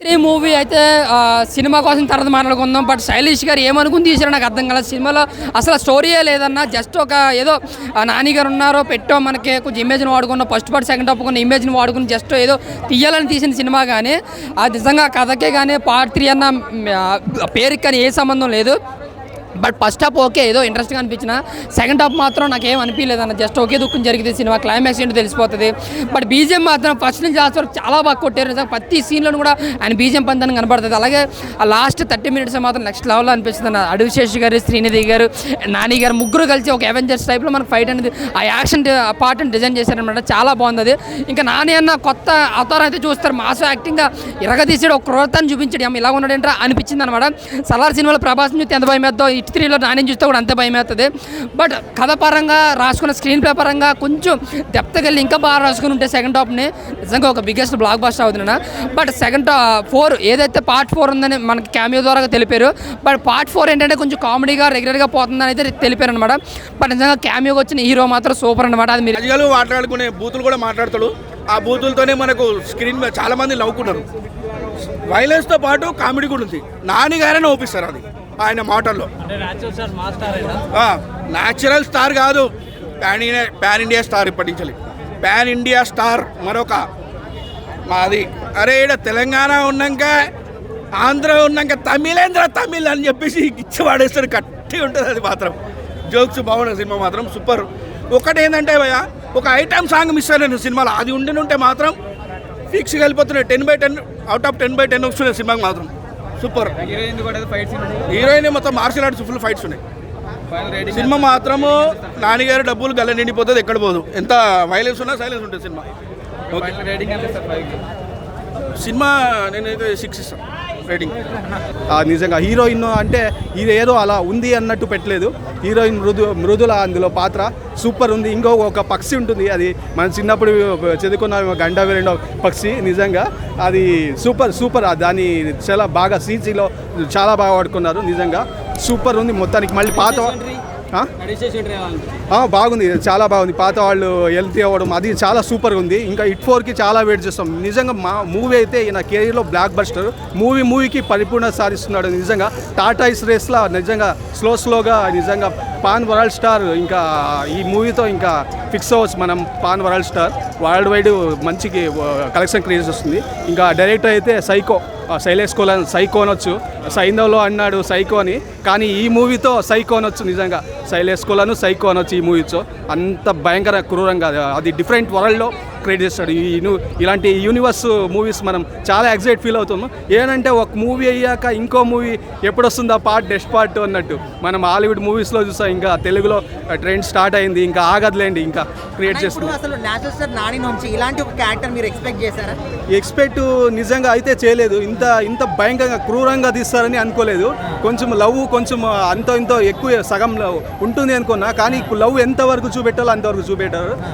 Three movie అయితే cinema కోసం తర్వాత మాట్లాడుకుందాం. బట్ శైలేష్ గారు ఏమనుకుని తీసారో నాకు అర్థం కాలేదు. సినిమాలో అసలు స్టోరీయే లేదన్నా జస్ట్ ఒక ఏదో నాని గారు ఉన్నారో పెట్టో మనకి కొంచెం ఇమేజ్ని వాడుకున్న ఫస్ట్ పార్ట్ సెకండ్ హాఫ్ కొన్ని ఇమేజ్ని వాడుకుని జస్ట్ ఏదో తీయాలని తీసిన సినిమా కానీ అది నిజంగా కథకే కానీ పార్ట్ త్రీ అన్న పేరుకి కానీ ఏ సంబంధం లేదు. బట్ ఫస్ట్ హాఫ్ ఓకే ఏదో ఇంట్రెస్ట్గా అనిపించిన. సెకండ్ హాఫ్ మాత్రం నాకు ఏం అనిపించలేదు అన్న జస్ట్ ఒకే దుఃఖం జరిగింది సినిమా క్లైమాక్స్ ఏంటో తెలిసిపోతుంది. బట్ బీజిఎం మాత్రం ఫస్ట్ నుంచి లాస్ట్ వరకు చాలా బాగా కొట్టారు. ప్రతి సీన్లో కూడా ఆయన బీజిఎం పంతాన్ని కనబడుతుంది అలాగే ఆ లాస్ట్ థర్టీ మినిట్స్ మాత్రం నెక్స్ట్ లెవెల్లో అనిపిస్తుంది అన్న. అడివిశేష్ గారు శ్రీనిధి గారు నాని గారు ముగ్గురు కలిసి ఒక అవెంజర్స్ టైప్లో మనకు ఫైట్ అనేది ఆ యాక్షన్ పార్ట్ని డిజైన్ చేశారనమాట చాలా బాగుంది అది ఇంకా నాని అన్న కొత్త అవతారం అయితే చూస్తారు. మాస్ యాక్టింగ్గా ఇరగదీసాడు ఒక క్రూరతను చూపించాడు. ఇలా ఉన్నాడంటే అనిపించింది అనమాట సలార్ సినిమాలో ప్రభాస్ చూస్తే ఎంత భయం వేద్దాం ఇటు త్రీలో నాని చూస్తే కూడా అంతే భయం అవుతుంది బట్ కథ పరంగా రాసుకున్న స్క్రీన్ ప్లే పరంగా కొంచెం డెప్త్కి వెళ్ళి ఇంకా బాగా రాసుకుని ఉంటే సెకండ్ టాప్ని నిజంగా ఒక బిగ్గెస్ట్ బ్లాక్ బాస్టర్ అవుతున్నా బట్ సెకండ్ ఫోర్ ఏదైతే పార్ట్ ఫోర్ ఉందని మనకి క్యామియో ద్వారా తెలిపారు. బట్ పార్ట్ ఫోర్ ఏంటంటే కొంచెం కామెడీగా రెగ్యులర్గా పోతుందని అయితే తెలిపారు అనమాట బట్ నిజంగా క్యామియోకి వచ్చిన హీరో మాత్రం సూపర్ అనమాట అది మీరు మాట్లాడుకునే బూతులు కూడా మాట్లాడతాడు. ఆ బూతులతోనే మనకు స్క్రీన్ చాలా మంది నవ్వుకున్నారు వైలెన్స్తో పాటు కామెడీ కూడా ఉంది. నాని గారనే ఒప్పిస్తారు అది. ఆయన మాటల్లో. న్యాచురల్ స్టార్ కాదు. Pan India pan India star ఇప్పటి నుంచి ప్యాన్ ఇండియా స్టార్ మరొక మాది. అరే ఈడ తెలంగాణ ఉన్నాక ఆంధ్ర ఉన్నాక తమిళేంద్ర తమిళ్ అని చెప్పేసి ఇచ్చి వాడేస్తారు. కట్టి ఉంటుంది అది మాత్రం. జోక్స్ బాగున్నాయి సినిమా మాత్రం సూపర్. ఒకటి ఏంటంటే భయ ఒక ఐటమ్ సాంగ్ మిస్ అయ్యాను సినిమాలో. అది ఉండి ఉంటే మాత్రం ఫిక్స్గా వెళ్ళిపోతున్నాయి ten by ten out of ten by ten వస్తున్నాయి సినిమాకి మాత్రం. సూపర్. హీరోయిన్ మొత్తం మార్షల్ ఆర్ట్స్ ఫుల్ ఫైట్స్ ఉన్నాయి. సినిమా మాత్రము నాన్నగారు డబ్బులు గల్ల నిండిపోతుంది ఎక్కడ పోదు. ఎంత వైలెన్స్ ఉన్నా సైలెన్స్ ఉంటుంది సినిమా. ఓకే సినిమా నేనైతే సిక్స్ ఇస్తాను రేటింగ్ నిజంగా హీరోయిన్ అంటే ఇది ఏదో అలా ఉంది అన్నట్టు పెట్టలేదు. హీరోయిన్ మృదు మృదుల అందులో పాత్ర సూపర్ ఉంది. ఇంకో ఒక పక్షి ఉంటుంది. అది మనం చిన్నప్పుడు చదువుకున్న గండ వెళ్ళిన పక్షి నిజంగా అది సూపర్ సూపర్. దాన్ని చాలా బాగా సీసీలో చాలా బాగా వాడుకున్నారు నిజంగా సూపర్ ఉంది. మొత్తానికి మళ్ళీ పాత బాగుంది. చాలా బాగుంది. పాత వాళ్ళు హెల్తీ అవ్వడం అది చాలా సూపర్గా ఉంది. ఇంకా ఇట్ ఫోర్కి చాలా వెయిట్ చేస్తాం. నిజంగా మా మూవీ అయితే నా కెరీర్లో బ్లాక్ బస్టర్ మూవీ మూవీకి పరిపూర్ణ సాధిస్తున్నాడు. నిజంగా టాటా ఇస్ రేస్లా నిజంగా స్లో స్లోగా నిజంగా పాన్ వరల్డ్ స్టార్ ఇంకా ఈ మూవీతో ఇంకా ఫిక్స్ అవ్వచ్చు మనం pan world star. World wide మంచికి కలెక్షన్ క్రియేట్ వస్తుంది. ఇంకా డైరెక్టర్ అయితే సైకో ఆ శైలేష్ కోలన్ సైకో అనొచ్చు. సైంధవ్లో అన్నాడు సైకో అని. కానీ ఈ మూవీతో సైకో అనొచ్చు నిజంగా. శైలేష్ కోలను సైకో అనొచ్చు ఈ మూవీతో. అంత భయంకర క్రూరంగా. అది- అది డిఫరెంట్ వరల్డ్లో క్రియేట్ చేస్తాడు. ఈ ఇలాంటి యూనివర్స్ మూవీస్ మనం చాలా ఎగ్జైట్ ఫీల్ అవుతాము ఏంటంటే ఒక మూవీ అయ్యాక ఇంకో మూవీ ఎప్పుడు వస్తుందా పార్ట్ నెక్స్ట్ పార్ట్ అన్నట్టు. మనం హాలీవుడ్ మూవీస్లో చూస్తాం ఇంకా తెలుగులో ట్రెండ్ స్టార్ట్ అయింది ఇంకా ఆగదులేండి ఇంకా క్రియేట్ చేస్తుంది అసలు నేచురల్ స్టార్ నాని నుంచి ఇలాంటి ఒక క్యారెక్టర్ మీరు ఎక్స్పెక్ట్ చేశారా? ఎక్స్పెక్ట్ నిజంగా అయితే చేయలేదు. ఇంత ఇంత భయంకరంగా క్రూరంగా తీస్తారని అనుకోలేదు. కొంచెం లవ్ కొంచెం అంత ఇంతో ఎక్కువ సగం లవ్ ఉంటుంది అనుకున్నా కానీ లవ్ ఎంత వరకు చూపెట్టాలో అంతవరకు చూపెట్టారు.